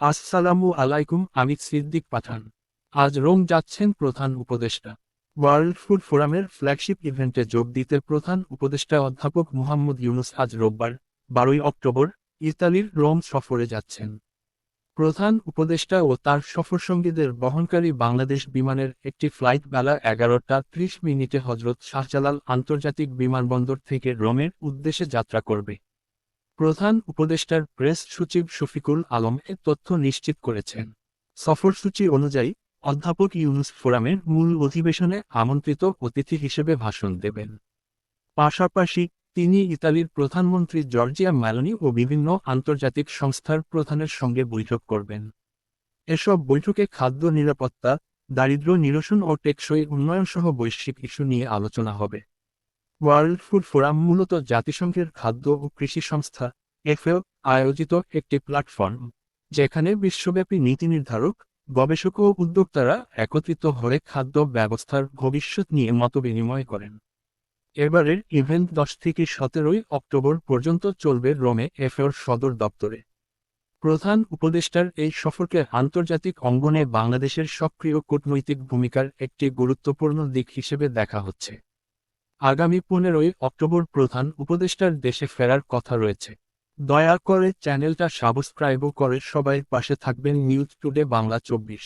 আসসালামু আলাইকুম, আমি সিদ্দিক পাঠান। আজ রোম যাচ্ছেন প্রধান উপদেষ্টা। ওয়ার্ল্ড ফুড ফোরামের ফ্ল্যাগশিপ ইভেন্টে যোগ দিতে প্রধান উপদেষ্টা অধ্যাপক মুহাম্মদ ইউনুস আজ রোববার, বারোই অক্টোবর, ইতালির রোম সফরে যাচ্ছেন। প্রধান উপদেষ্টা ও তার সফরসঙ্গীদের বহনকারী বাংলাদেশ বিমানের একটি ফ্লাইট বেলা এগারোটা ত্রিশ মিনিটে হজরত শাহজালাল আন্তর্জাতিক বিমানবন্দর থেকে রোমের উদ্দেশ্যে যাত্রা করবে। প্রধান উপদেষ্টার প্রেস সচিব শফিকুল আলম এ তথ্য নিশ্চিত করেছেন। সফরসূচি অনুযায়ী অধ্যাপক ইউনুস ফোরামের মূল অধিবেশনে আমন্ত্রিত অতিথি হিসেবে ভাষণ দেবেন। পাশাপাশি তিনি ইতালির প্রধানমন্ত্রী জর্জিয়া ম্যালোনি ও বিভিন্ন আন্তর্জাতিক সংস্থার প্রধানের সঙ্গে বৈঠক করবেন। এসব বৈঠকে খাদ্য নিরাপত্তা, দারিদ্র্য নিরসন ও টেকসই উন্নয়ন সহ বৈশ্বিক ইস্যু নিয়ে আলোচনা হবে। ওয়ার্ল্ড ফুড ফোরাম মূলত জাতিসংঘের খাদ্য ও কৃষি সংস্থা এফএও আয়োজিত একটি প্ল্যাটফর্ম, যেখানে বিশ্বব্যাপী নীতি নির্ধারক, গবেষক ও উদ্যোক্তারা একত্রিত হয়ে খাদ্য ব্যবস্থার ভবিষ্যৎ নিয়ে মতবিনিময় করেন। এবারের ইভেন্ট দশ থেকে সতেরোই অক্টোবর পর্যন্ত চলবে রোমে এফএওর সদর দপ্তরে। প্রধান উপদেষ্টার এই সফরকে আন্তর্জাতিক অঙ্গনে বাংলাদেশের সক্রিয় কূটনৈতিক ভূমিকার একটি গুরুত্বপূর্ণ দিক হিসেবে দেখা হচ্ছে। আগামী পনেরোই অক্টোবর প্রধান উপদেষ্টার দেশে ফেরার কথা রয়েছে। দয়া করে চ্যানেলটা সাবস্ক্রাইবও করে সবাই পাশে থাকবেন নিউজ টুডে বাংলা চব্বিশ।